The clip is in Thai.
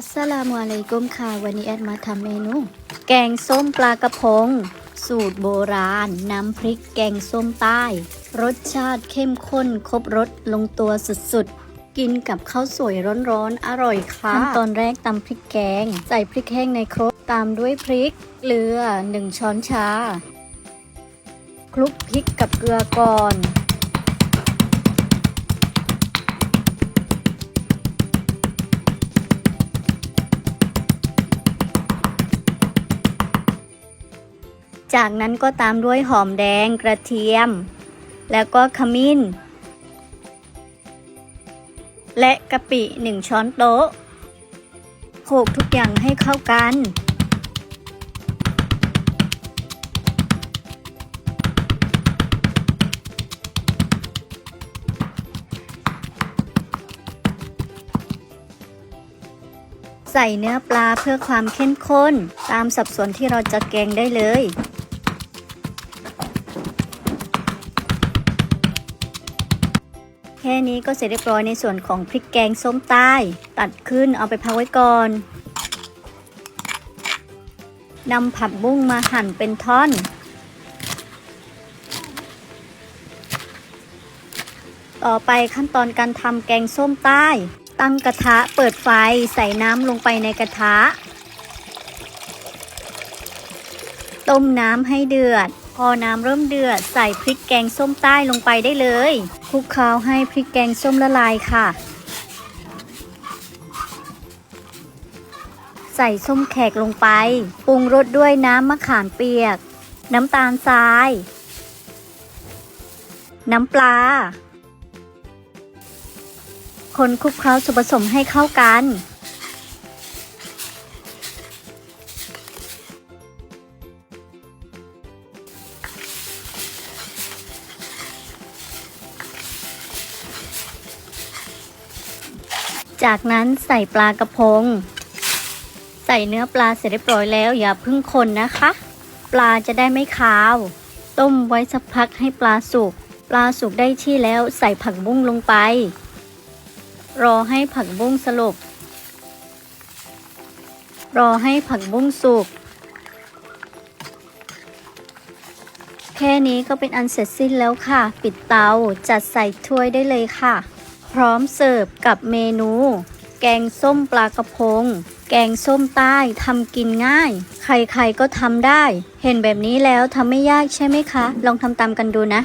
อัสสลามุอะลัยกุมค่ะ วันนี้แอดมาทำเมนู แกงส้มปลากระพง สูตรโบราณ น้ำพริกแกงส้มใต้ รสชาติเข้มข้น ครบรสลงตัวสุดๆ กินกับข้าวสวยร้อนๆ อร่อยค่ะขั้นตอนแรกตำพริกแกง ใส่พริกแห้งในครกตามด้วยพริก เกลือ 1 ช้อนชา คลุกพริกกับเกลือก่อน จากนั้นก็ตามด้วยหอมแดงกระเทียม แล้วก็ขมิ้น และกะปิหนึ่งช้อนโต๊ะโขลกทุกอย่างให้เข้ากัน ใส่เนื้อปลาเพื่อความเข้มข้น ตามสัดส่วนที่เราจะแกงได้เลย แค่นี้ก็เสร็จเรียบร้อยในส่วนของพริกแกงส้มใต้ ตัดขึ้นเอาไปพักไว้ก่อนนำผักบุ้งมาหั่นเป็นท่อน ต่อไปขั้นตอนการทำแกงส้มใต้ ตั้งกระทะเปิดไฟใส่น้ำลงไปในกระทะ ต้มน้ำให้เดือด อน้ำเริ่มเดือดใส่พริกแกงส้มใต้ลงไปได้เลยคลุกเคล้าให้พริกแกงส้มละลายค่ะ ใส่ส้มแขกลงไป ปรุงรสด้วยน้ำมะขามเปียก น้ำตาลทราย น้ำปลา คนคลุกเคล้าส่วนผสมให้เข้ากัน จากนั้นใส่ปลากระพง ใส่เนื้อปลาเสร็จเรียบร้อยแล้วอย่าพึ่งคนนะคะ ปลาจะได้ไม่คาว ต้มไว้สักพักให้ปลาสุก ปลาสุกได้ที่แล้วใส่ผักบุ้งลงไป รอให้ผักบุ้งสลบรอให้ผักบุ้งสุก แค่นี้ก็เป็นอันเสร็จสิ้นแล้วค่ะ ปิดเตาจัดใส่ถ้วยได้เลยค่ะ พร้อมเสิร์ฟกับเมนู แกงส้มปลากระพง แกงส้มใต้ทำกินง่าย ใครๆก็ทำได้ เห็นแบบนี้แล้วทำไม่ยากใช่ไหมคะ ลองทำตามกันดูนะ